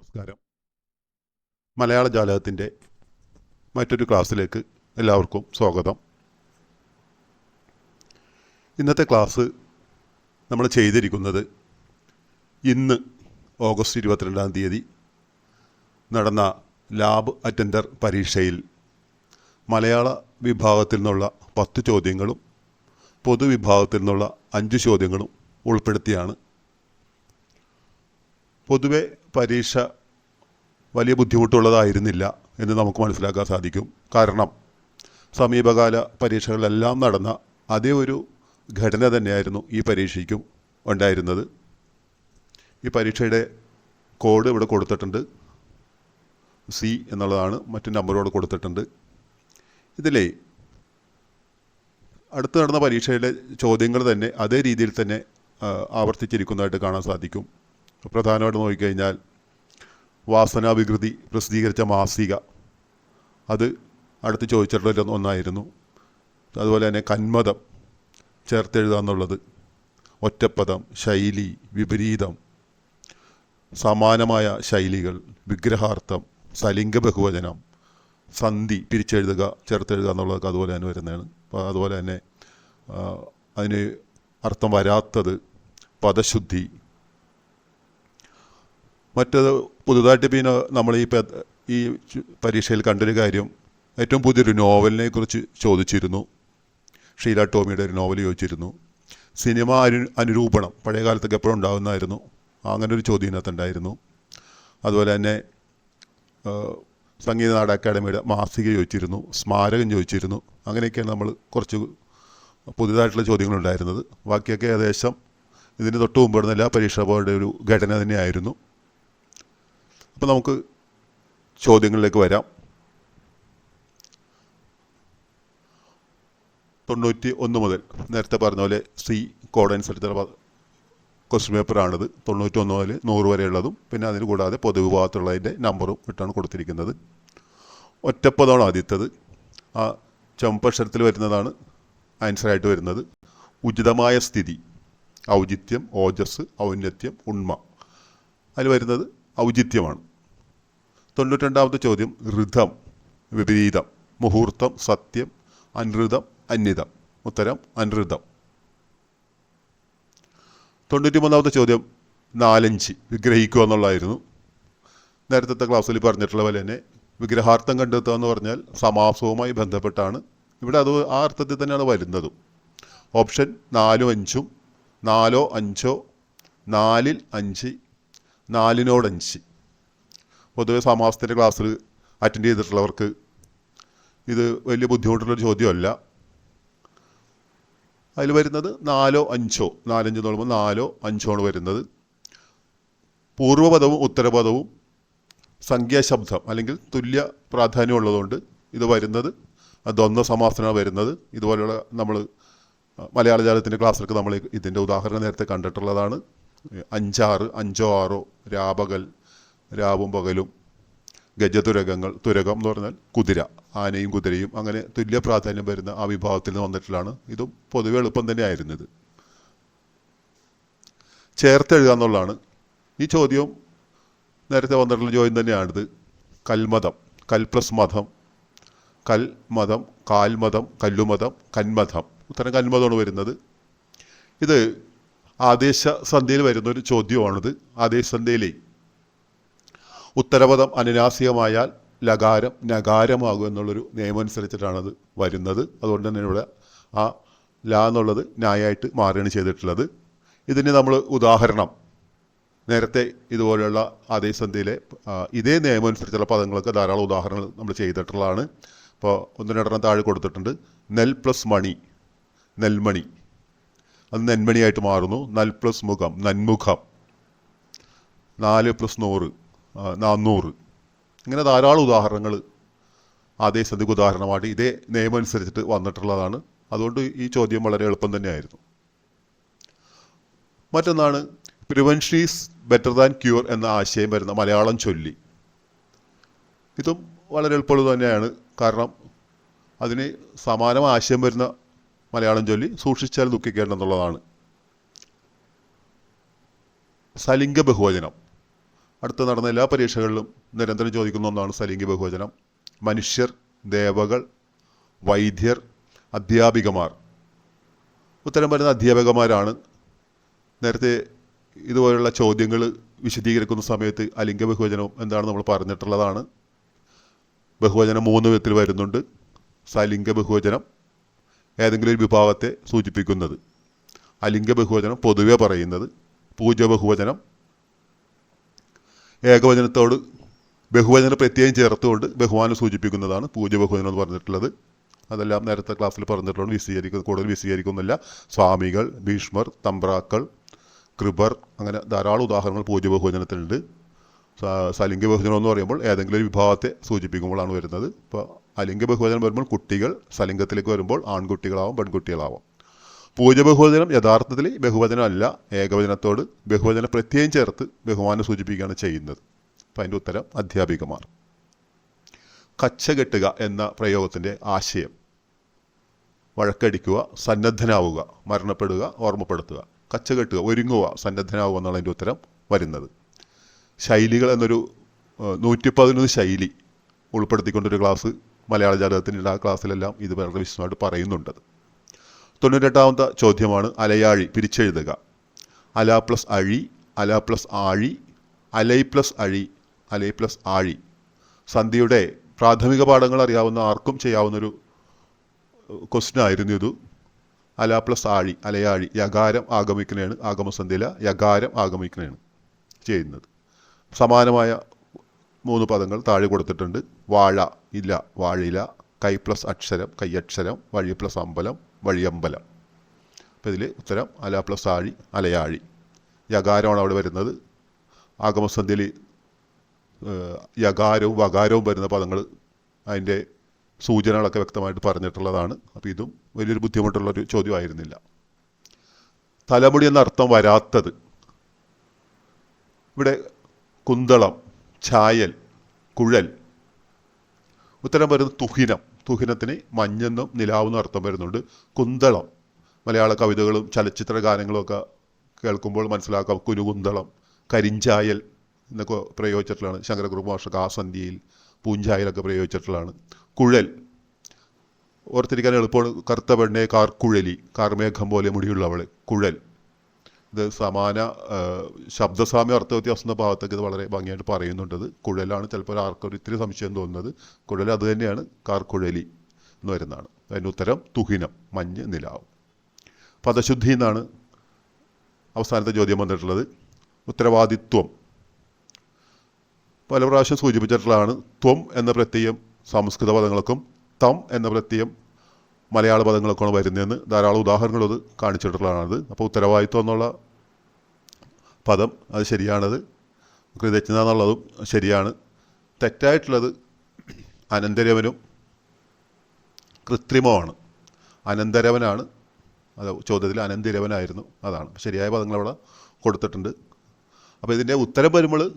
നമസ്കാരം. മലയാള ജാലകത്തിന്റെ മറ്റൊരു ക്ലാസ്സിലേക്ക് എല്ലാവർക്കും സ്വാഗതം. ഇന്നത്തെ ക്ലാസ് നമ്മൾ ചെയ്തിരിക്കുന്നത് ഇന്ന് ഓഗസ്റ്റ് ഇരുപത്തിരണ്ടാം തീയതി നടന്ന ലാബ് അറ്റൻഡർ പരീക്ഷയിൽ മലയാള വിഭാഗത്തിൽ നിന്നുള്ള പത്ത് ചോദ്യങ്ങളും പൊതുവിഭാഗത്തിൽ നിന്നുള്ള അഞ്ച് ചോദ്യങ്ങളും ഉൾപ്പെടുത്തിയാണ് പൊതുവെ പരീക്ഷ വലിയ ബുദ്ധിമുട്ടുള്ളതായിരുന്നില്ല എന്ന് നമുക്ക് മനസ്സിലാക്കാൻ സാധിക്കും. കാരണം സമീപകാല പരീക്ഷകളിലെല്ലാം നടന്ന അതേ ഒരു ഘടന തന്നെയായിരുന്നു ഈ പരീക്ഷയ്ക്കും ഉണ്ടായിരുന്നത്. ഈ പരീക്ഷയുടെ കോഡ് ഇവിടെ കൊടുത്തിട്ടുണ്ട്. സി എന്നുള്ളതാണ് മറ്റു നമ്പറോട് കൊടുത്തിട്ടുണ്ട്. ഇതിലേ അടുത്ത് നടന്ന പരീക്ഷയിലെ ചോദ്യങ്ങൾ തന്നെ അതേ രീതിയിൽ തന്നെ ആവർത്തിച്ചിരിക്കുന്നതായിട്ട് കാണാൻ സാധിക്കും. പ്രധാനമായിട്ട് നോക്കിക്കഴിഞ്ഞാൽ വാസനാവികൃതി പ്രസിദ്ധീകരിച്ച മാസിക. അത് അടുത്ത് ചോദിച്ചിട്ടുള്ള ഒന്നായിരുന്നു. അതുപോലെ തന്നെ കന്മതം ചേർത്തെഴുതുക എന്നുള്ളത് ഒറ്റപ്പദം ശൈലി വിപരീതം സമാനമായ ശൈലികൾ വിഗ്രഹാർത്ഥം സലിംഗ ബഹുവചനം സന്ധി പിരിച്ചെഴുതുക ചേർത്തെഴുതുക എന്നുള്ളതൊക്കെ അതുപോലെ തന്നെ വരുന്നതാണ്. അപ്പോൾ അതുപോലെ തന്നെ അതിന് അർത്ഥം വരാത്തത് പദശുദ്ധി മറ്റത് പുതുതായിട്ട് പിന്നെ നമ്മൾ ഈ ഈ പരീക്ഷയിൽ കണ്ടൊരു കാര്യം. ഏറ്റവും പുതിയൊരു നോവലിനെ കുറിച്ച് ചോദിച്ചിരുന്നു. ഷീല ടോമിയുടെ ഒരു നോവൽ ചോദിച്ചിരുന്നു. സിനിമ അനു അനുരൂപണം പഴയ കാലത്തൊക്കെ എപ്പോഴും ഉണ്ടാകുന്നതായിരുന്നു അങ്ങനെ ഒരു ചോദ്യം ഇതിനകത്തുണ്ടായിരുന്നു അതുപോലെ തന്നെ സംഗീത നാടക അക്കാദമിയുടെ മാസിക ചോദിച്ചിരുന്നു സ്മാരകം ചോദിച്ചിരുന്നു. അങ്ങനെയൊക്കെയാണ് നമ്മൾ കുറച്ച് പുതിയതായിട്ടുള്ള ചോദ്യങ്ങളുണ്ടായിരുന്നത്. ബാക്കിയൊക്കെ ഏകദേശം ഇതിന് തൊട്ട് മുമ്പ് എല്ലാ പരീക്ഷാ ബോർഡിന്റെ ഒരു ഘടന തന്നെയായിരുന്നു. അപ്പോൾ നമുക്ക് ചോദ്യങ്ങളിലേക്ക് വരാം. തൊണ്ണൂറ്റി ഒന്ന് മുതൽ നേരത്തെ പറഞ്ഞ പോലെ സി കോഡ് അനുസരിച്ചുള്ള ക്വസ്റ്റ്യൻ പേപ്പറാണിത് തൊണ്ണൂറ്റി ഒന്ന് മുതൽ നൂറ് വരെയുള്ളതും പിന്നെ അതിന് കൂടാതെ പൊതുവിഭാഗത്തുള്ളതിന്റെ നമ്പറും ഇട്ടാണ് കൊടുത്തിരിക്കുന്നത്. ഒറ്റപ്പദമാണ് ആദ്യത്തേത്. ആ ചെമ്പക്ഷരത്തിൽ വരുന്നതാണ് ആൻസറായിട്ട് വരുന്നത്. ഉചിതമായ സ്ഥിതി ഔചിത്യം ഓജസ് ഔന്നത്യം ഉണ്മ. അതിൽ വരുന്നത് ഔചിത്യമാണ്. തൊണ്ണൂറ്റിരണ്ടാമത്തെ ചോദ്യം ഋതം വിപരീതം മുഹൂർത്തം സത്യം അനൃതം അന്യതം. ഉത്തരം അനൃതം. തൊണ്ണൂറ്റി മൂന്നാമത്തെ ചോദ്യം നാലഞ്ച് വിഗ്രഹിക്കുക എന്നുള്ളതായിരുന്നു. നേരത്തെ ക്ലാസ്സിൽ പറഞ്ഞിട്ടുള്ള പോലെ തന്നെ വിഗ്രഹാർത്ഥം കണ്ടെത്തുക എന്ന് പറഞ്ഞാൽ സമാസവുമായി ബന്ധപ്പെട്ടാണ്. ഇവിടെ അത് ആ അർത്ഥത്തിൽ തന്നെയാണ് വരുന്നതും. ഓപ്ഷൻ നാലും അഞ്ചും നാലോ അഞ്ചോ നാലിൽ അഞ്ച് നാലിനോടഞ്ച് പൊതുവെ സമാസത്തിന്റെ ക്ലാസ്സിൽ അറ്റൻഡ് ചെയ്തിട്ടുള്ളവർക്ക് ഇത് വലിയ ബുദ്ധിമുട്ടുള്ളൊരു ചോദ്യമല്ല. അതിൽ വരുന്നത് നാലോ അഞ്ചോ നാലഞ്ച് തോന്നുമ്പോൾ നാലോ അഞ്ചോ ആണ് വരുന്നത്. പൂർവപദവും ഉത്തരപദവും സംഖ്യാശബ്ദം അല്ലെങ്കിൽ തുല്യ പ്രാധാന്യം ഉള്ളതുകൊണ്ട് ഇത് വരുന്നത് ദ്വന്ദ്വ സമാസനമാണ് വരുന്നത്. ഇതുപോലെയുള്ള നമ്മൾ മലയാള ജാലത്തിന്റെ ക്ലാസ്സിലൊക്കെ നമ്മൾ ഇതിന്റെ ഉദാഹരണം നേരത്തെ കണ്ടിട്ടുള്ളതാണ്. അഞ്ചാറ് അഞ്ചോ ആറോ രാപകൽ രാവും പകലും ഗജതുരകങ്ങൾ തുരകം എന്ന് പറഞ്ഞാൽ കുതിര ആനയും കുതിരയും അങ്ങനെ തുല്യ പ്രാധാന്യം വരുന്ന ആ വിഭാഗത്തിൽ നിന്ന് വന്നിട്ടുള്ളതാണ്. ഇതും പൊതുവെ എളുപ്പം തന്നെയായിരുന്നു ഇത് ചേർത്തെഴുതുക എന്നുള്ളതാണ്. ഈ ചോദ്യവും നേരത്തെ വന്നിട്ടുള്ള ചോദ്യം തന്നെയാണിത്. കൽമതം കൽ പ്ലസ് മതം കൽ മതം കാൽമതം കല്ലുമതം കന്മതം ഉത്തരം കന്മതമാണ് വരുന്നത്. ഇത് ആദേശ സന്ധ്യയിൽ വരുന്ന ഒരു ചോദ്യമാണിത്. ആദേശ സന്ധ്യയിലേ ഉത്തരപദം അനുനാസികമായാൽ ലകാരം നകാരമാകും എന്നുള്ളൊരു നിയമം അനുസരിച്ചിട്ടാണത് വരുന്നത്. അതുകൊണ്ട് തന്നെ ഇവിടെ ആ ല എന്നുള്ളത് ന്യായമായിട്ട് മാറുകയാണ് ചെയ്തിട്ടുള്ളത്. ഇതിന് നമ്മൾ ഉദാഹരണം. നേരത്തെ ഇതുപോലെയുള്ള അതേ സന്ധ്യയിലെ ഇതേ നിയമം അനുസരിച്ചുള്ള പദങ്ങളൊക്കെ ധാരാളം ഉദാഹരണങ്ങൾ നമ്മൾ ചെയ്തിട്ടുള്ളതാണ്. ഇപ്പോൾ ഒന്ന് രണ്ടെണ്ണം താഴെ കൊടുത്തിട്ടുണ്ട്. നെൽ പ്ലസ് മണി. നെൽമണി. അത് നെന്മണിയായിട്ട് മാറുന്നു. നൽ പ്ലസ് മുഖം നന്മുഖം. നാല് പ്ലസ് നൂറ്. നാന്നൂറ്. ഇങ്ങനെ ധാരാളം ഉദാഹരണങ്ങൾ അതേ സന്ധിക്ക് ഉദാഹരണമായിട്ട് ഇതേ നിയമം അനുസരിച്ചിട്ട് വന്നിട്ടുള്ളതാണ്. അതുകൊണ്ട് ഈ ചോദ്യം വളരെ എളുപ്പം തന്നെയായിരുന്നു. മറ്റൊന്നാണ് prevention is better than cure എന്ന ആശയം വരുന്ന മലയാളം ചൊല്ലി. ഇതും വളരെ എളുപ്പമുള്ളത് തന്നെയാണ്. കാരണം അതിന് സമാനമായ ആശയം വരുന്ന മലയാളം ചൊല്ലി സൂക്ഷിച്ചാൽ ദുഃഖിക്കേണ്ടെന്നുള്ളതാണ് സലിംഗ ബഹുവചനം. അടുത്ത് നടന്ന എല്ലാ പരീക്ഷകളിലും നിരന്തരം ചോദിക്കുന്ന ഒന്നാണ് സലിംഗി ബഹുവചനം. മനുഷ്യർ ദേവകൾ വൈദ്യർ അധ്യാപികമാർ. ഉത്തരം വരുന്ന അധ്യാപകമാരാണ് നേരത്തെ ഇതുപോലുള്ള ചോദ്യങ്ങൾ വിശദീകരിക്കുന്ന സമയത്ത് അലിംഗ ബഹുവചനവും എന്താണ് നമ്മൾ പറഞ്ഞിട്ടുള്ളതാണ്. ബഹുവചനം മൂന്ന് വിധത്തിൽ വരുന്നുണ്ട്. സലിംഗ ബഹുവചനം ഏതെങ്കിലും ഒരു വിഭാഗത്തെ സൂചിപ്പിക്കുന്നത്. അലിംഗ ബഹുവചനം പൊതുവെ പറയുന്നത്. പൂജ ബഹുവചനം ഏകവചനത്തോട് ബഹുവചന പ്രത്യേകം ചേർത്തുകൊണ്ട് ബഹുമാനം സൂചിപ്പിക്കുന്നതാണ് പൂജ ബഹുവചനം എന്ന് പറഞ്ഞിട്ടുള്ളത്. അതെല്ലാം നേരത്തെ ക്ലാസ്സിൽ പറഞ്ഞിട്ടുണ്ട് വിശദീകരിക്കുന്ന കൂടുതൽ വിശദീകരിക്കുന്നില്ല സ്വാമികൾ ഭീഷ്മർ തമ്പ്രാക്കൾ കൃപർ അങ്ങനെ ധാരാളം ഉദാഹരണങ്ങൾ പൂജ ബഹുവചനത്തിലുണ്ട്. സലിംഗ ബഹുജനം എന്ന് പറയുമ്പോൾ ഏതെങ്കിലും ഒരു വിഭാഗത്തെ സൂചിപ്പിക്കുമ്പോഴാണ് വരുന്നത്. ഇപ്പോൾ അലിംഗ ബഹുവചനം വരുമ്പോൾ കുട്ടികൾ സലിംഗത്തിലേക്ക് വരുമ്പോൾ ആൺകുട്ടികളാവും പെൺകുട്ടികളാവും. പൂജ ബഹുവചനം യഥാർത്ഥത്തിൽ ബഹുവചനം അല്ല ഏകവചനത്തോട് ബഹുവചന പ്രത്യയം ചേർത്ത് ബഹുമാനം സൂചിപ്പിക്കുകയാണ് ചെയ്യുന്നത്. അപ്പം അതിന്റെ ഉത്തരം അധ്യാപികമാർ. കച്ചകെട്ടുക എന്ന പ്രയോഗത്തിന്റെ ആശയം. വഴക്കടിക്കുക സന്നദ്ധനാവുക മരണപ്പെടുക ഓർമ്മപ്പെടുത്തുക. കച്ചകെട്ടുക ഒരുങ്ങുക സന്നദ്ധനാവുക എന്നുള്ള അതിന്റെ ഉത്തരം വരുന്നത്. ശൈലികൾ എന്നൊരു നൂറ്റി പതിനൊന്ന് ശൈലി ഉൾപ്പെടുത്തിക്കൊണ്ടൊരു ക്ലാസ് മലയാള ജാതകത്തിന്റെ ആ ക്ലാസ്സിലെല്ലാം ഇത് വളരെ വിശദമായിട്ട് പറയുന്നുണ്ട്. തൊണ്ണൂറ്റെട്ടാമത്തെ ചോദ്യമാണ് അലയാഴി പിരിച്ചെഴുതുക. അല പ്ലസ് അഴി അല പ്ലസ് ആഴി അലൈ പ്ലസ് അഴി അലൈ പ്ലസ് ആഴി. സന്ധിയുടെ പ്രാഥമിക പാഠങ്ങൾ അറിയാവുന്ന ആർക്കും ചെയ്യാവുന്നൊരു ക്വസ്റ്റ്യൻ ആയിരുന്നു ഇത്. അല പ്ലസ് ആഴി അലയാഴി യകാരം ആഗമിക്കുന്നതാണ് ആഗമസന്ധിയില യകാരം ആഗമിക്കുന്നതാണ് ചെയ്യുന്നത്. സമാനമായ മൂന്ന് പദങ്ങൾ താഴെ കൊടുത്തിട്ടുണ്ട്. വാഴ ഇല്ല വാഴയില കൈ പ്ലസ് അക്ഷരം കൈയക്ഷരം വഴി പ്ലസ് അമ്പലം വഴിയമ്പലം. അപ്പോൾ ഇതിൽ ഉത്തരം അല പ്ലസ് ആഴി അലയാഴി യകാരമാണ് അവിടെ വരുന്നത്. ആഗമസന്ധിയിൽ ഏഹ്, യകാരവും വകാരവും വരുന്ന പദങ്ങൾ അതിന്റെ സൂചനകളൊക്കെ വ്യക്തമായിട്ട് പറഞ്ഞിട്ടുള്ളതാണ്. അപ്പോൾ ഇതും വലിയൊരു ബുദ്ധിമുട്ടുള്ളൊരു ചോദ്യമായിരുന്നില്ല. തലമുടി എന്ന അർത്ഥം വരാത്തത്. ഇവിടെ കുന്തളം ചായൽ കുഴൽ. ഉത്തരം വരുന്നത് തുഹിനം. തുഹിനത്തിന് മഞ്ഞെന്നും നിലാവെന്നും അർത്ഥം വരുന്നുണ്ട്. കുന്തളം. മലയാള കവിതകളും ചലച്ചിത്ര ഗാനങ്ങളും ഒക്കെ കേൾക്കുമ്പോൾ മനസ്സിലാക്കാം കുരുകുന്തളം കരിഞ്ചായൽ എന്നൊക്കെ പ്രയോഗിച്ചിട്ടുള്ളതാണ്. ശങ്കരകുറുപ്പ് മാഷക്ക് ആ സന്ധ്യയിൽ പൂഞ്ചായലൊക്കെ പ്രയോഗിച്ചിട്ടുള്ളതാണ്. കുഴൽ. ഓർത്തിരിക്കാൻ എളുപ്പമാണ് കറുത്ത പെണ്ണെ കാർക്കുഴലി കാർമേഘം പോലെ മുടിയുള്ളവൾ കുഴൽ. ഇത് സമാന ശബ്ദസാമ്യ അർത്ഥ വ്യത്യാസം എന്ന ഭാഗത്തൊക്കെ ഇത് വളരെ ഭംഗിയായിട്ട് പറയുന്നുണ്ട് കുഴലാണ് ചിലപ്പോൾ ആർക്കൊരു ഇത്തിരി സംശയം തോന്നുന്നത്. കുഴൽ അത് തന്നെയാണ് കാർക്കുഴലി എന്ന് വരുന്നതാണ്. അതിന്റെ ഉത്തരം തുഹിനം മഞ്ഞ് നിലാവ്. പദശുദ്ധി എന്നാണ് അവസാനത്തെ ചോദ്യം വന്നിട്ടുള്ളത്. ഉത്തരവാദിത്വം. പല പ്രാവശ്യം സൂചിപ്പിച്ചിട്ടുള്ളതാണ് ത്വം എന്ന പ്രത്യയം സംസ്കൃത പദങ്ങൾക്കും തം എന്ന പ്രത്യയം മലയാള പദങ്ങളൊക്കെയാണ് വരുന്നതെന്ന് ധാരാളം ഉദാഹരണങ്ങൾ അത് കാണിച്ചിട്ടുള്ളതാണത്. അപ്പോൾ ഉത്തരവാദിത്വം എന്നുള്ള പദം അത് ശരിയാണത്. കൃതജ്ഞത എന്നുള്ളതും ശരിയാണ്. തെറ്റായിട്ടുള്ളത് അനന്തരവനും കൃത്രിമമാണ് അനന്തരവനാണ്. അത് ചോദ്യത്തിൽ അനന്തിരവനായിരുന്നു. അതാണ്. ശരിയായ പദങ്ങൾ അവിടെ കൊടുത്തിട്ടുണ്ട്. അപ്പോൾ ഇതിന്റെ ഉത്തരം വരുമ്പോൾ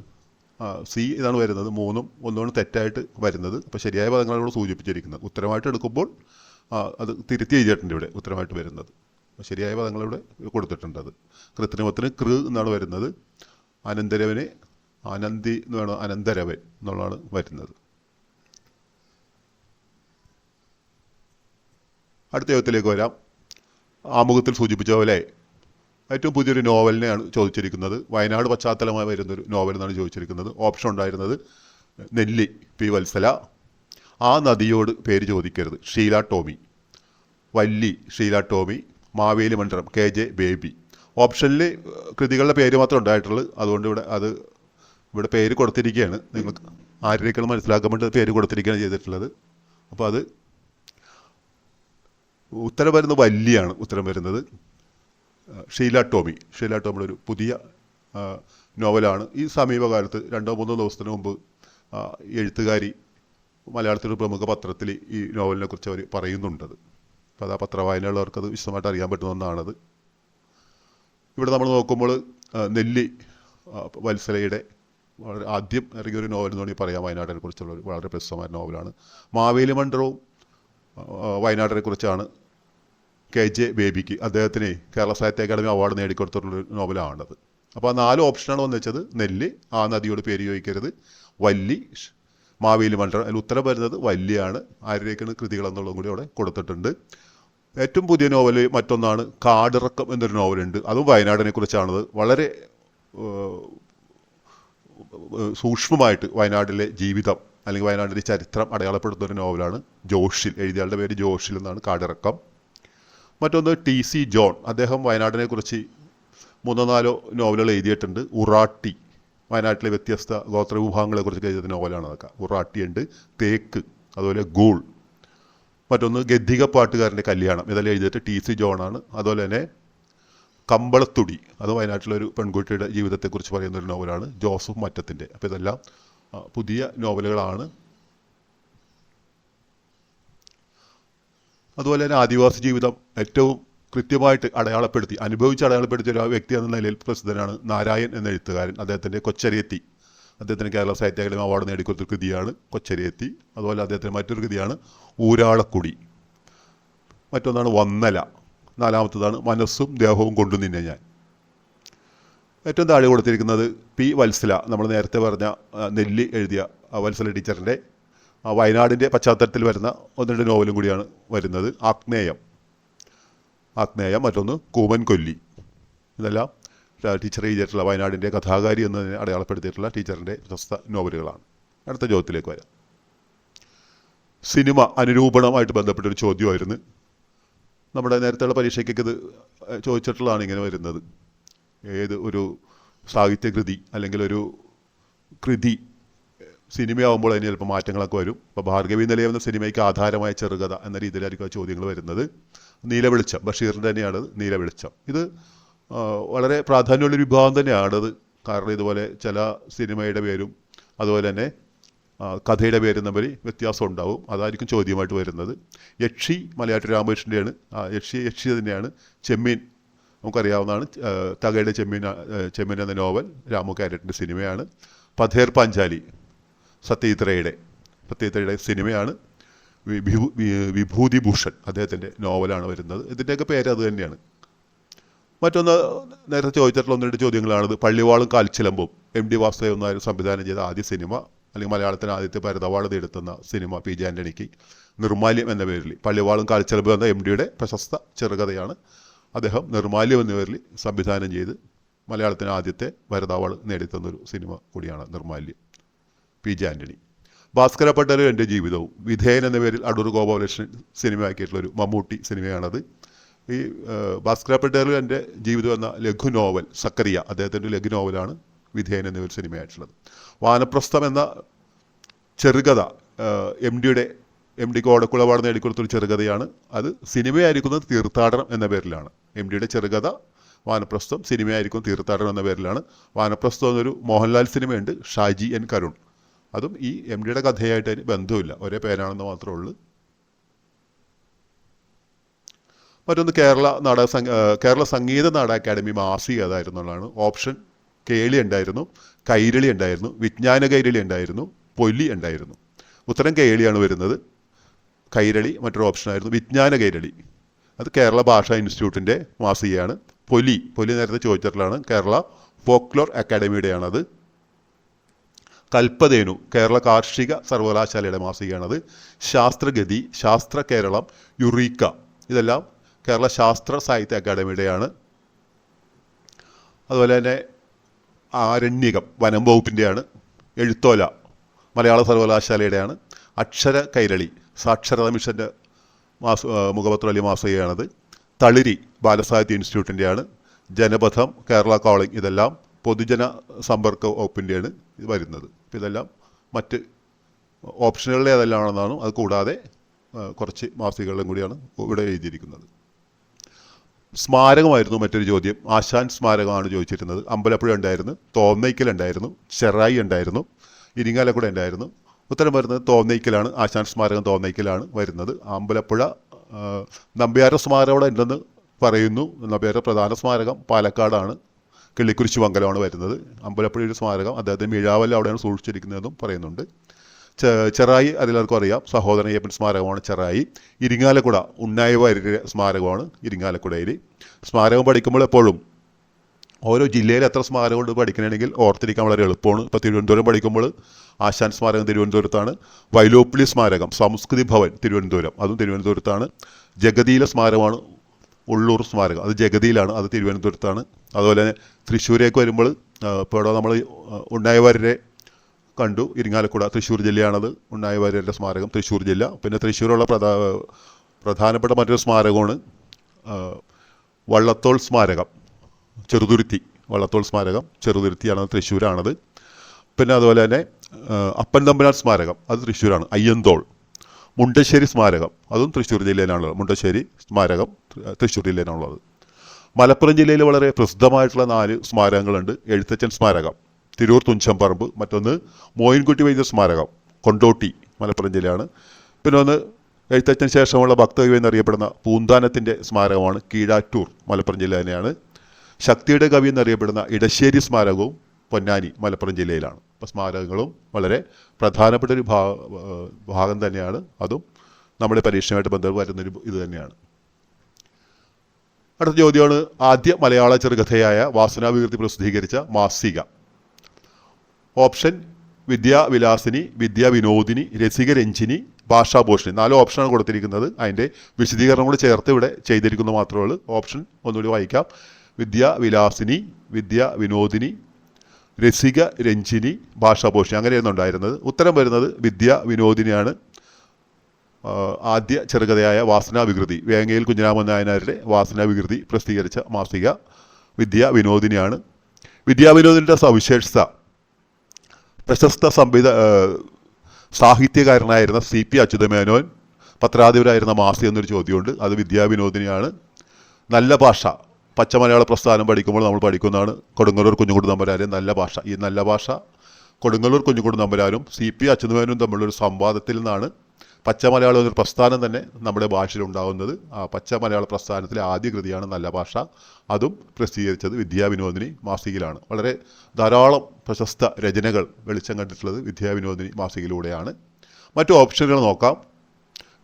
സി ഇതാണ് വരുന്നത്. മൂന്നും ഒന്നുമാണ് തെറ്റായിട്ട് വരുന്നത്. അപ്പോൾ ശരിയായ പദങ്ങളാണ് ഇവിടെ സൂചിപ്പിച്ചിരിക്കുന്നത്. ഉത്തരമായിട്ട് എടുക്കുമ്പോൾ ആ, അത് തിരുത്തി എഴുതിയിട്ടുണ്ട് ഇവിടെ ഉത്തരമായിട്ട് വരുന്നത്. ശരിയായ പദങ്ങൾ ഇവിടെ കൊടുത്തിട്ടുണ്ട് അത് കൃത്രിമത്തിന് കൃ എന്നാണ് വരുന്നത്. അനന്തരവന് അനന്തി എന്ന് വേണം അനന്തരവൻ എന്നുള്ളതാണ് വരുന്നത്. അടുത്ത യോഗത്തിലേക്ക് വരാം. ആമുഖത്തിൽ സൂചിപ്പിച്ച പോലെ ഏറ്റവും പുതിയൊരു നോവലിനെയാണ് ചോദിച്ചിരിക്കുന്നത്. വയനാട് പശ്ചാത്തലമായി വരുന്നൊരു നോവൽ എന്നാണ് ചോദിച്ചിരിക്കുന്നത്. ഓപ്ഷൻ ഉണ്ടായിരുന്നത് നെല്ലി പി വത്സല ആ നദിയോട് പേര് ചോദിക്കരുത്. ഷീല ടോമി. വല്ലി ഷീല ടോമി. മാവേലി മണ്ഡലം കെ ജെ ബേബി. ഓപ്ഷനിൽ കൃതികളുടെ പേര് മാത്രം ഉണ്ടായിട്ടുള്ളൂ. അതുകൊണ്ട് ഇവിടെ അത് ഇവിടെ പേര് കൊടുത്തിരിക്കുകയാണ്. നിങ്ങൾക്ക് ആരുടെയൊക്കെ മനസ്സിലാക്കാൻ വേണ്ടി പേര് കൊടുത്തിരിക്കുകയാണ് ചെയ്തിട്ടുള്ളത്. അപ്പോൾ അത് ഉത്തരം വരുന്നത് വല്ലിയാണ്. ഉത്തരം വരുന്നത് ഷീല ടോമി. ഷീല ടോമിയുടെ ഒരു പുതിയ നോവലാണ്. ഈ സമീപകാലത്ത് രണ്ടോ മൂന്നോ ദിവസത്തിന് മുമ്പ് എഴുത്തുകാരി മലയാളത്തിലെ പ്രമുഖ പത്രത്തിൽ ഈ നോവലിനെ കുറിച്ച് അവർ പറയുന്നുണ്ടത് അപ്പോൾ അത് ആ പത്രവായനയുള്ളവർക്ക് അത് വിശദമായിട്ട് അറിയാൻ പറ്റുന്ന ഒന്നാണത് ഇവിടെ നമ്മൾ നോക്കുമ്പോൾ നെല്ലി വത്സലയുടെ വളരെ ആദ്യം ഇറങ്ങിയ ഒരു നോവൽ എന്ന് വേണമെങ്കിൽ പറയാം. വയനാടിനെ കുറിച്ചുള്ള ഒരു വളരെ പ്രശസ്തമായ നോവലാണ്. മാവേലി മണ്ഡലവും വയനാടിനെ കുറിച്ചാണ് കെ. ജെ. ബേബിക്ക് അദ്ദേഹത്തിന് കേരള സാഹിത്യ അക്കാദമി അവാർഡ് നേടിക്കൊടുത്തിട്ടുള്ള ഒരു നോവലാണത്. അപ്പോൾ ആ നാല് ഓപ്ഷനാണ് വന്നു വെച്ചത് നെല്ല് ആ നദിയോട് പേര് ചോദിക്കരുത്. വല്ലി മാവേലി മണ്ഡലം. അതിൽ ഉത്തരം വരുന്നത് വല്യാണ്. ആരുടെയൊക്കെയാണ് കൃതികൾ എന്നുള്ളതും കൂടി അവിടെ കൊടുത്തിട്ടുണ്ട്. ഏറ്റവും പുതിയ നോവൽ മറ്റൊന്നാണ് കാടിറക്കം എന്നൊരു നോവലുണ്ട്. അതും വയനാടിനെ കുറിച്ചാണത്. വളരെ സൂക്ഷ്മമായിട്ട് വയനാട്ടിലെ ജീവിതം അല്ലെങ്കിൽ വയനാടിന്റെ ചരിത്രം അടയാളപ്പെടുത്തുന്ന ഒരു നോവലാണ് ജോഷിൽ. എഴുതിയാളുടെ പേര് ജോഷിൽ എന്നാണ് കാടിറക്കം. മറ്റൊന്ന് ടി സി ജോൺ. അദ്ദേഹം വയനാടിനെക്കുറിച്ച് മൂന്നോ നാലോ നോവലുകൾ എഴുതിയിട്ടുണ്ട്. ഉറാട്ടി. വയനാട്ടിലെ വ്യത്യസ്ത ഗോത്ര വിഭാഗങ്ങളെ കുറിച്ച് എഴുതിയ നോവലാണ് അതൊക്കെ. ഉറാട്ടിയുണ്ട് തേക്ക് അതുപോലെ ഗൂൾ. മറ്റൊന്ന് ഗദ്ദിക പാട്ടുകാരന്റെ കല്യാണം. ഇതെല്ലാം എഴുതിയിട്ട് ടി സി ജോണാണ്. അതുപോലെ തന്നെ കമ്പളത്തുടി. അത് വയനാട്ടിലെ ഒരു പെൺകുട്ടിയുടെ ജീവിതത്തെക്കുറിച്ച് പറയുന്ന ഒരു നോവലാണ് ജോസഫ് മറ്റത്തിന്റെ. അപ്പോൾ ഇതെല്ലാം പുതിയ നോവലുകളാണ്. അതുപോലെ തന്നെ ആദിവാസി ജീവിതം ഏറ്റവും കൃത്യമായിട്ട് അടയാളപ്പെടുത്തി അനുഭവിച്ച് അടയാളപ്പെടുത്തിയ ഒരു വ്യക്തി എന്ന നിലയിൽ പ്രസിദ്ധനാണ് നാരായൺ എന്ന എഴുത്തുകാരൻ. അദ്ദേഹത്തിന്റെ കൊച്ചരിയെത്തി. അദ്ദേഹത്തിന് കേരള സാഹിത്യ അക്കാദമി അവാർഡ് നേടിക്കൊടുത്ത കൃതിയാണ് കൊച്ചരിയെത്തി. അതുപോലെ അദ്ദേഹത്തിന്റെ മറ്റൊരു കൃതിയാണ് ഊരാളക്കുടി. മറ്റൊന്നാണ് വന്നല. നാലാമത്തതാണ് മനസ്സും ദേഹവും കൊണ്ടു നിന്നെ ഞാൻ. ഏറ്റവും താഴെ കൊടുത്തിരിക്കുന്നത് പി വത്സല. നമ്മൾ നേരത്തെ പറഞ്ഞ നെല്ലി എഴുതിയ വത്സല ടീച്ചറിന്റെ വയനാടിന്റെ പശ്ചാത്തലത്തിൽ വരുന്ന ഒന്ന് രണ്ട് നോവലും കൂടിയാണ് വരുന്നത്. ആഗ്നേയം. ആഗ്നേയം മറ്റൊന്ന് കൂമൻ കൊല്ലി. ഇതെല്ലാം ടീച്ചർ എഴുതിയിട്ടുള്ള വയനാടിന്റെ കഥാകാരി എന്ന് അടയാളപ്പെടുത്തിയിട്ടുള്ള ടീച്ചറിന്റെ പ്രശസ്ത നോവലുകളാണ്. അടുത്ത ചോദ്യത്തിലേക്ക് വരാം. സിനിമ അനുരൂപണമായിട്ട് ബന്ധപ്പെട്ടൊരു ചോദ്യമായിരുന്നു. നമ്മുടെ നേരത്തെയുള്ള പരീക്ഷയ്ക്കൊക്കെ ഇത് ചോദിച്ചിട്ടുള്ളതാണ് ഇങ്ങനെ വരുന്നത്. ഏത് ഒരു സാഹിത്യകൃതി അല്ലെങ്കിൽ ഒരു കൃതി സിനിമയാവുമ്പോൾ അതിന് ചിലപ്പോൾ മാറ്റങ്ങളൊക്കെ വരും. ഇപ്പോൾ ഭാർഗവി നിലയം എന്ന സിനിമയ്ക്ക് ആധാരമായ ചെറുകഥ എന്ന രീതിയിലായിരിക്കും ആ ചോദ്യങ്ങൾ വരുന്നത്. നീലവെളിച്ചം ബഷീറിന്റെ തന്നെയാണ് നീലവെളിച്ചം. ഇത് വളരെ പ്രാധാന്യമുള്ള വിഭാഗം തന്നെയാണത് കാരണം ഇതുപോലെ ചില സിനിമയുടെ പേരും അതുപോലെ തന്നെ കഥയുടെ പേരും തമ്മിൽ വ്യത്യാസം ഉണ്ടാവും. അതായിരിക്കും ചോദ്യമായിട്ട് വരുന്നത്. യക്ഷി മലയാറ്റ രാമകൃഷ്ണന്റെയാണ് യക്ഷി യക്ഷി തന്നെയാണ് ചെമ്മീൻ. നമുക്കറിയാവുന്നതാണ് തകയുടെ ചെമ്മീൻ ചെമ്മീൻ എന്ന നോവൽ രാമു കാരറ്റിന്റെ സിനിമയാണ്. പഥേർ പാഞ്ചാലി സത്യജിത്രയുടെ സത്യജിത്രയുടെ സിനിമയാണ്. വിഭൂതിഭൂഷൺ അദ്ദേഹത്തിന്റെ നോവലാണ് വരുന്നത്. ഇതിന്റെയൊക്കെ പേര് അത് തന്നെയാണ്. മറ്റൊന്ന് നേരത്തെ ചോദിച്ചിട്ടുള്ള ഒന്ന് രണ്ട് ചോദ്യങ്ങളാണിത് പള്ളിവാളും കാൽച്ചിലമ്പും. എം ഡി വാസുദേവൻ നായർ സംവിധാനം ചെയ്ത ആദ്യ സിനിമ അല്ലെങ്കിൽ മലയാളത്തിന് ആദ്യത്തെ പരതവാള നേടുത്തുന്ന സിനിമ പി ജെ ആന്റണിക്ക് നിർമാല്യം എന്ന പേരിൽ. പള്ളിവാളും കാൽച്ചിലമ്പും എന്ന എം ഡിയുടെ പ്രശസ്ത ചെറുകഥയാണ് അദ്ദേഹം നിർമാല്യം എന്ന പേരിൽ സംവിധാനം ചെയ്ത് മലയാളത്തിന് ആദ്യത്തെ വരതാവാൾ നേടിത്തന്നൊരു സിനിമ കൂടിയാണ് നിർമാല്യം പി ജെ ആന്റണി ഭാസ്കര പട്ടേലും എന്റെ ജീവിതവും. വിധേയൻ എന്ന പേരിൽ അടൂർ ഗോപാലകൃഷ്ണൻ സിനിമയാക്കിയിട്ടുള്ളൊരു മമ്മൂട്ടി സിനിമയാണത്. ഈ ഭാസ്കര പട്ടേലും എന്റെ ജീവിതം എന്ന ലഘു നോവൽ സക്കറിയ അദ്ദേഹത്തിന്റെ ലഘു നോവലാണ് വിധേയൻ എന്ന ഒരു സിനിമയായിട്ടുള്ളത്. വാനപ്രസ്ഥം എന്ന ചെറുകഥ എം ഡിയുടെ എം ഡിക്ക് കോടക്കുളവാട് നേടിക്കൊടുത്തൊരു ചെറുകഥയാണ്. അത് സിനിമയായിരിക്കുന്നത് തീർത്ഥാടനം എന്ന പേരിലാണ്. എം ഡിയുടെ ചെറുകഥ വാനപ്രസ്ഥം സിനിമയായിരിക്കും തീർത്ഥാടനം എന്ന പേരിലാണ്. വാനപ്രസ്ഥം എന്നൊരു മോഹൻലാൽ സിനിമയുണ്ട് ഷാജി എൻ കരുൺ. അതും ഈ എം ഡിയുടെ കഥയായിട്ട് അതിന് ബന്ധമില്ല. ഒരേ പേരാണെന്ന് മാത്രമേ ഉള്ളൂ. മറ്റൊന്ന് കേരള നാടക കേരള സംഗീത നാടക അക്കാദമി മാസിക അതായിരുന്നുള്ളതാണ്. ഓപ്ഷൻ കേളി ഉണ്ടായിരുന്നു കൈരളി ഉണ്ടായിരുന്നു വിജ്ഞാന കൈരളി ഉണ്ടായിരുന്നു പൊലി ഉണ്ടായിരുന്നു. ഉത്തരം കേളിയാണ് വരുന്നത്. കൈരളി മറ്റൊരു ഓപ്ഷനായിരുന്നു വിജ്ഞാന കൈരളി. അത് കേരള ഭാഷാ ഇൻസ്റ്റിറ്റ്യൂട്ടിന്റെ മാസികയാണ്. പൊലി പൊലി നേരത്തെ ചോദിച്ചിട്ടുള്ളതാണ്. കേരള ഫോക്ലോർ അക്കാഡമിയുടെയാണത് കൽപ്പതേനു കേരള കാർഷിക സർവകലാശാലയുടെ മാസികയാണത്. ശാസ്ത്രഗതി ശാസ്ത്ര കേരളം യുറീക്ക. ഇതെല്ലാം കേരള ശാസ്ത്ര സാഹിത്യ അക്കാദമിയുടെയാണ്. അതുപോലെ തന്നെ ആരണ്യകം വനം വകുപ്പിന്റെയാണ്. എഴുത്തോല മലയാള സർവകലാശാലയുടെയാണ്. അക്ഷര കൈരളി സാക്ഷരത മിഷന്റെ മാസ മുഖപത്രലി മാസികയാണത്. തളിരി ബാലസാഹിത്യ ഇൻസ്റ്റിറ്റ്യൂട്ടിന്റെയാണ്. ജനപഥം കേരള കോളിംഗ് ഇതെല്ലാം പൊതുജന സമ്പർക്ക വകുപ്പിന്റെയാണ് വരുന്നത്. അപ്പോൾ ഇതെല്ലാം മറ്റ് ഓപ്ഷനുകളിൽ ഏതെല്ലാമാണെന്നാണ് അത് കൂടാതെ കുറച്ച് മാസികകളും കൂടിയാണ് ഇവിടെ എഴുതിയിരിക്കുന്നത്. സ്മാരകമായിരുന്നു മറ്റൊരു ചോദ്യം. ആശാൻ സ്മാരകമാണ് ചോദിച്ചിരുന്നത്. അമ്പലപ്പുഴ ഉണ്ടായിരുന്നു തോന്നയ്ക്കൽ ഉണ്ടായിരുന്നു ചെറായി ഉണ്ടായിരുന്നു ഇരിങ്ങാലക്കുട ഉണ്ടായിരുന്നു. ഉത്തരം വരുന്നത് തോന്നയ്ക്കലാണ് ആശാൻ സ്മാരകം തോന്നയ്ക്കലാണ് വരുന്നത്. അമ്പലപ്പുഴ നമ്പ്യാര സ്മാരകം ഉണ്ടെന്ന് പറയുന്നു. നമ്പ്യാര പ്രധാന സ്മാരകം പാലക്കാടാണ്. കിള്ളിക്കുരിശ് മംഗലമാണ് വരുന്നത്. അമ്പലപ്പുഴ ഒരു സ്മാരകം അദ്ദേഹത്തിന് മിഴാവല്ല അവിടെയാണ് സൂക്ഷിച്ചിരിക്കുന്നതെന്നും പറയുന്നുണ്ട്. ചെറായി അതിലെല്ലാവർക്കും അറിയാം. സഹോദരൻ അയ്യപ്പൻ സ്മാരകമാണ് ചെറായി. ഇരിങ്ങാലക്കുട ഉണ്ണായ വാര്യരുടെ സ്മാരകമാണ് ഇരിങ്ങാലക്കുടയിൽ സ്മാരകം പഠിക്കുമ്പോൾ എപ്പോഴും ഓരോ ജില്ലയിൽ എത്ര സ്മാരകം കൊണ്ട് പഠിക്കണമെങ്കിൽ ഓർത്തിരിക്കാൻ വളരെ എളുപ്പമാണ്. ഇപ്പോൾ തിരുവനന്തപുരം പഠിക്കുമ്പോൾ ആശാൻ സ്മാരകം തിരുവനന്തപുരത്താണ്. വൈലോപ്പിള്ളി സ്മാരകം സംസ്കൃതി ഭവൻ തിരുവനന്തപുരം അതും തിരുവനന്തപുരത്താണ്. ജഗതിയിലെ സ്മാരകമാണ് ഉള്ളൂർ സ്മാരകം. അത് ജഗതിയിലാണ് അത് തിരുവനന്തപുരത്താണ്. അതുപോലെ തന്നെ തൃശ്ശൂരേക്ക് വരുമ്പോൾ ഇപ്പോൾ ഇവിടെ നമ്മൾ ഉണ്ണായവാര്യരെ കണ്ടു. ഇരിങ്ങാലക്കുട തൃശ്ശൂർ ജില്ലയാണത് ഉണ്ണായവാര്യരുടെ സ്മാരകം തൃശ്ശൂർ ജില്ല. പിന്നെ തൃശ്ശൂരുള്ള പ്രധാ പ്രധാനപ്പെട്ട മറ്റൊരു സ്മാരകമാണ് വള്ളത്തോൾ സ്മാരകം. ചെറുതുരുത്തി വള്ളത്തോൾ സ്മാരകം. ചെറുതുരുത്തിയാണത് തൃശ്ശൂരാണത്. പിന്നെ അതുപോലെ തന്നെ അപ്പൻ തമ്പനാർ സ്മാരകം അത് തൃശ്ശൂരാണ്. അയ്യന്തോൾ. മുണ്ടശ്ശേരി സ്മാരകം അതും തൃശ്ശൂർ ജില്ലയിലാണുള്ളത്. മുണ്ടശ്ശേരി സ്മാരകം. തൃശ്ശൂർ ജില്ലയിലാണുള്ളത് മലപ്പുറം ജില്ലയിൽ വളരെ പ്രസിദ്ധമായിട്ടുള്ള നാല് സ്മാരകങ്ങളുണ്ട്. എഴുത്തച്ഛൻ സ്മാരകം തിരൂർ തുഞ്ചംപറമ്പ് മറ്റൊന്ന് മോയിൻകുട്ടി വൈദ്യ സ്മാരകം കൊണ്ടോട്ടി മലപ്പുറം ജില്ലയാണ്. പിന്നെ ഒന്ന് എഴുത്തച്ഛന് ശേഷമുള്ള ഭക്തകവി എന്നറിയപ്പെടുന്ന പൂന്താനത്തിന്റെ സ്മാരകമാണ് കീഴാറ്റൂർ മലപ്പുറം ജില്ല തന്നെയാണ്. ശക്തിയുടെ കവി എന്നറിയപ്പെടുന്ന ഇടശ്ശേരി സ്മാരകവും പൊന്നാനി മലപ്പുറം ജില്ലയിലാണ്. അപ്പോൾ സ്മാരകങ്ങളും വളരെ പ്രധാനപ്പെട്ട ഒരു ഭാഗം തന്നെയാണ്. അതും നമ്മുടെ പരീക്ഷയുമായിട്ട് ബന്ധപ്പെട്ട് വരുന്നൊരു ഇത് തന്നെയാണ്. അടുത്ത ചോദ്യമാണ് ആദ്യ മലയാള ചെറുകഥയായ വാസനാവികൃതി പ്രസിദ്ധീകരിച്ച മാസിക. ഓപ്ഷൻ വിദ്യാവിലാസിനി വിദ്യാവിനോദിനി രസികരഞ്ജിനി ഭാഷാഭൂഷണി. നാല് ഓപ്ഷനാണ് കൊടുത്തിരിക്കുന്നത്. അതിന്റെ വിശദീകരണം കൂടി ചേർത്ത് ഇവിടെ ചെയ്തിരിക്കുന്നു മാത്രമേ ഉള്ളൂ ഓപ്ഷൻ ഒന്നുകൂടി വായിക്കാം. വിദ്യാവിലാസിനി വിദ്യാവിനോദിനി രസിക രഞ്ജിനി ഭാഷാഭൂഷണി. അങ്ങനെയായിരുന്നു ഉണ്ടായിരുന്നത്. ഉത്തരം വരുന്നത് വിദ്യ വിനോദിനിയാണ് ആ, ആദ്യ ചെറുകഥയായ വാസനാവികൃതി വേങ്ങയിൽ കുഞ്ഞിരാമൻ നായനാരുടെ വാസനാവികൃതി പ്രസിദ്ധീകരിച്ച മാസിക വിദ്യ വിനോദിനിയാണ്. വിദ്യാവിനോദിന്റെ സവിശേഷത പ്രശസ്ത സംവിധ സാഹിത്യകാരനായിരുന്ന സി പി അച്യുതമേനോൻ പത്രാധിപരായിരുന്ന മാസി എന്നൊരു ചോദ്യമുണ്ട്. അത് വിദ്യാവിനോദിനിയാണ് നല്ല ഭാഷ പച്ചമലയാള പ്രസ്ഥാനം പഠിക്കുമ്പോൾ നമ്മൾ പഠിക്കുന്നതാണ് കൊടുങ്ങല്ലൂർ കുഞ്ഞുകൂട് നമ്പരാരെ നല്ല ഭാഷ. ഈ നല്ല ഭാഷ കൊടുങ്ങല്ലൂർ കുഞ്ഞുകൂട് നമ്പരാരും സി പി അച്യുതമേനും ഒരു സംവാദത്തിൽ നിന്നാണ് പച്ച മലയാളം എന്നൊരു പ്രസ്ഥാനം തന്നെ നമ്മുടെ ഭാഷയിൽ ഉണ്ടാകുന്നത് ആ പച്ച മലയാള പ്രസ്ഥാനത്തിലെ ആദ്യ കൃതിയാണ് നല്ല ഭാഷ. അതും പ്രസിദ്ധീകരിച്ചത് വിദ്യാവിനോദിനി മാസികയിലാണ്. വളരെ ധാരാളം പ്രശസ്ത രചനകൾ വെളിച്ചം കണ്ടിട്ടുള്ളത് വിദ്യാവിനോദിനി മാസികയിലൂടെയാണ്. മറ്റു ഓപ്ഷനുകൾ നോക്കാം.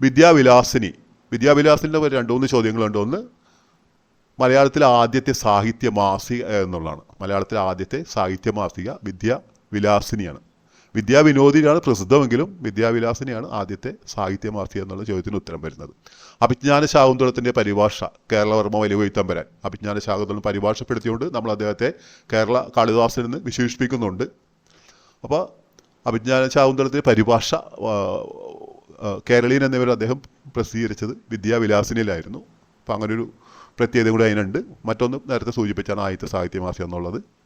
വിദ്യാവിലാസിനി. വിദ്യാവിലാസിന്റെ ഒരു രണ്ട് മൂന്ന് ചോദ്യങ്ങളുണ്ട്. ഒന്ന് മലയാളത്തിലെ ആദ്യത്തെ സാഹിത്യ മാസിക എന്നുള്ളതാണ്. മലയാളത്തിലെ ആദ്യത്തെ സാഹിത്യ മാസിക വിദ്യാവിലാസിനിയാണ്. വിദ്യാവിനോദിനിയാണ് പ്രസിദ്ധമെങ്കിലും വിദ്യാവിലാസിനിയാണ് ആദ്യത്തെ സാഹിത്യ മാസിക എന്നുള്ള ചോദ്യത്തിന് ഉത്തരം വരുന്നത്. അഭിജ്ഞാന ശാകുന്തളത്തിന്റെ പരിഭാഷ കേരളവർമ്മ വലിയ അഭിജ്ഞാന ശാകുന്തളം പരിഭാഷപ്പെടുത്തിയുകൊണ്ട് നമ്മൾ അദ്ദേഹത്തെ കേരള കാളിദാസൻ എന്ന് വിശേഷിപ്പിക്കുന്നുണ്ട്. അപ്പോൾ അഭിജ്ഞാന ശാകുന്തളത്തിന്റെ പരിഭാഷ കേരളീയൻ എന്നിവർ അദ്ദേഹം പ്രസിദ്ധീകരിച്ചത് വിദ്യാവിലാസിനിയിലായിരുന്നു അപ്പോൾ അങ്ങനൊരു പ്രത്യേകത കൂടി അതിനുണ്ട്. മറ്റൊന്ന് നേരത്തെ സൂചിപ്പിച്ചാണ് ആദ്യത്തെ സാഹിത്യമാസം എന്നുള്ളത്.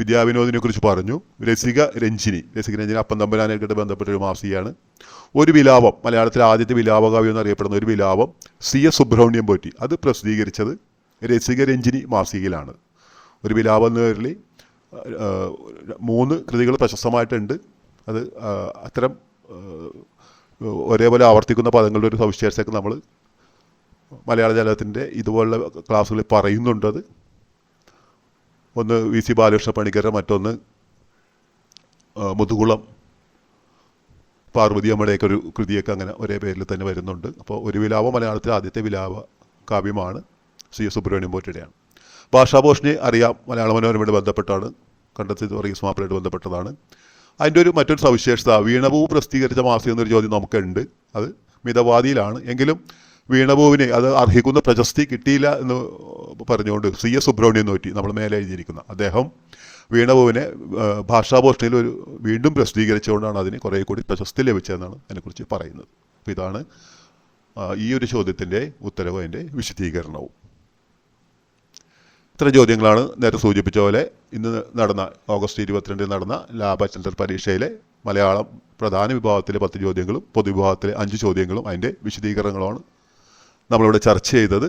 വിദ്യാവിനോദിനെ കുറിച്ച് പറഞ്ഞു. രസിക രഞ്ജിനി. രസിക രഞ്ജിനി അപ്പം തമ്പുരാനായിട്ട് ബന്ധപ്പെട്ട ഒരു മാസികയാണ്. ഒരു വിലാപം മലയാളത്തിലെ ആദ്യത്തെ വിലാപകാവ്യം എന്നറിയപ്പെടുന്ന ഒരു വിലാപം സി എസ് സുബ്രഹ്മണ്യം പോറ്റി. അത് പ്രസിദ്ധീകരിച്ചത് രസിക രഞ്ജിനി മാസികയിലാണ്. ഒരു വിലാപം എന്ന പേരിൽ മൂന്ന് കൃതികൾ പ്രശസ്തമായിട്ടുണ്ട്. അത് അത്തരം ഒരേപോലെ ആവർത്തിക്കുന്ന പദങ്ങളുടെ ഒരു സവിശേഷതയൊക്കെ നമ്മൾ മലയാള ജലത്തിന്റെ ഇതുപോലുള്ള ക്ലാസ്സുകളിൽ പറയുന്നുണ്ടത് ഒന്ന് വി സി ബാലകൃഷ്ണ പണിക്കർ മറ്റൊന്ന് മുതുകുളം. പാർവതി അമ്മയുടെയൊക്കെ ഒരു കൃതിയൊക്കെ അങ്ങനെ ഒരേ പേരിൽ തന്നെ വരുന്നുണ്ട്. അപ്പോൾ ഒരു വിലാപ മലയാളത്തിലെ ആദ്യത്തെ വിലാവ കാവ്യമാണ് സി എസ് സുബ്രഹ്മണ്യം പോറ്റയുടെയാണ് ഭാഷാഭൂഷണി അറിയാം മലയാള മനോരമയുടെ ബന്ധപ്പെട്ടാണ് കണ്ടെത്തി വർഗീസ് മാപ്പിളയോട് ബന്ധപ്പെട്ടതാണ്. അതിന്റെ ഒരു മറ്റൊരു സവിശേഷത വീണപൂ പ്രസിദ്ധീകരിച്ച മാസിക എന്നൊരു ചോദ്യം നമുക്കുണ്ട്. അത് മിതവാദിയിലാണ്. എങ്കിലും വീണപൂവിന് അത് അർഹിക്കുന്ന പ്രശസ്തി കിട്ടിയില്ല എന്ന് പറഞ്ഞുകൊണ്ട് സി എസ് സുബ്രഹ്മണ്യം നോറ്റി നമ്മൾ മേലെ എഴുതിയിരിക്കുന്ന. അദ്ദേഹം വീണപൂവിനെ ഭാഷാ ഭാഷാഭൂഷണിയിൽ ഒരു വീണ്ടും പ്രസിദ്ധീകരിച്ചുകൊണ്ടാണ് അതിന് കുറേ കൂടി പ്രശസ്തി ലഭിച്ചതെന്നാണ് അതിനെക്കുറിച്ച് പറയുന്നത്. അപ്പോൾ ഇതാണ് ഈ ഒരു ചോദ്യത്തിന്റെ ഉത്തരവും അതിന്റെ വിശദീകരണവും. ഇത്ര ചോദ്യങ്ങളാണ് നേരത്തെ സൂചിപ്പിച്ച പോലെ ഇന്ന് നടന്ന ഓഗസ്റ്റ് ഇരുപത്തിരണ്ടിൽ നടന്ന ലാബ് പരീക്ഷയിലെ മലയാളം പ്രധാന വിഭാഗത്തിലെ പത്ത് ചോദ്യങ്ങളും പൊതുവിഭാഗത്തിലെ അഞ്ച് ചോദ്യങ്ങളും അതിന്റെ വിശദീകരണങ്ങളുമാണ് നമ്മളിവിടെ ചർച്ച ചെയ്തത്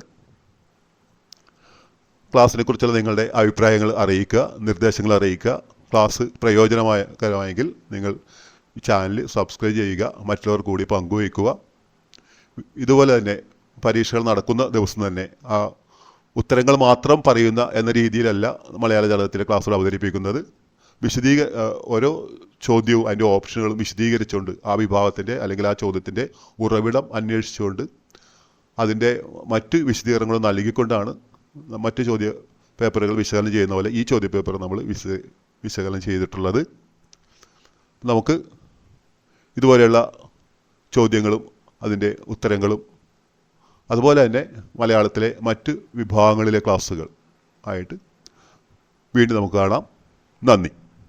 ക്ലാസ്സിനെ കുറിച്ചുള്ള നിങ്ങളുടെ അഭിപ്രായങ്ങൾ അറിയിക്കുക നിർദ്ദേശങ്ങൾ അറിയിക്കുക. ക്ലാസ് പ്രയോജനമായ കരമായെങ്കിൽ നിങ്ങൾ ചാനൽ സബ്സ്ക്രൈബ് ചെയ്യുക മറ്റുള്ളവർ കൂടി പങ്കുവയ്ക്കുക. ഇതുപോലെ തന്നെ പരീക്ഷകൾ നടക്കുന്ന ദിവസം തന്നെ ആ ഉത്തരങ്ങൾ മാത്രം പറയുന്ന എന്ന രീതിയിലല്ല മലയാള ജാതകത്തിലെ ക്ലാസ്സുകൾ അവതരിപ്പിക്കുന്നത്. വിശദീക ഓരോ ചോദ്യവും അതിന്റെ ഓപ്ഷനുകളും വിശദീകരിച്ചുകൊണ്ട് ആ വിഭാഗത്തിന്റെ അല്ലെങ്കിൽ ആ ചോദ്യത്തിന്റെ ഉറവിടം അന്വേഷിച്ചുകൊണ്ട് അതിന്റെ മറ്റ് വിശദീകരണങ്ങളും നൽകിക്കൊണ്ടാണ് മറ്റ് ചോദ്യ പേപ്പറുകൾ വിശകലനം ചെയ്യുന്ന പോലെ ഈ ചോദ്യ പേപ്പർ നമ്മൾ വിശ വിശകലനം ചെയ്തിട്ടുള്ളത്. നമുക്ക് ഇതുപോലെയുള്ള ചോദ്യങ്ങളും അതിന്റെ ഉത്തരങ്ങളും അതുപോലെ തന്നെ മലയാളത്തിലെ മറ്റ് വിഭാഗങ്ങളിലെ ക്ലാസ്സുകൾ ആയിട്ട് വീണ്ടും നമുക്ക് കാണാം. നന്ദി.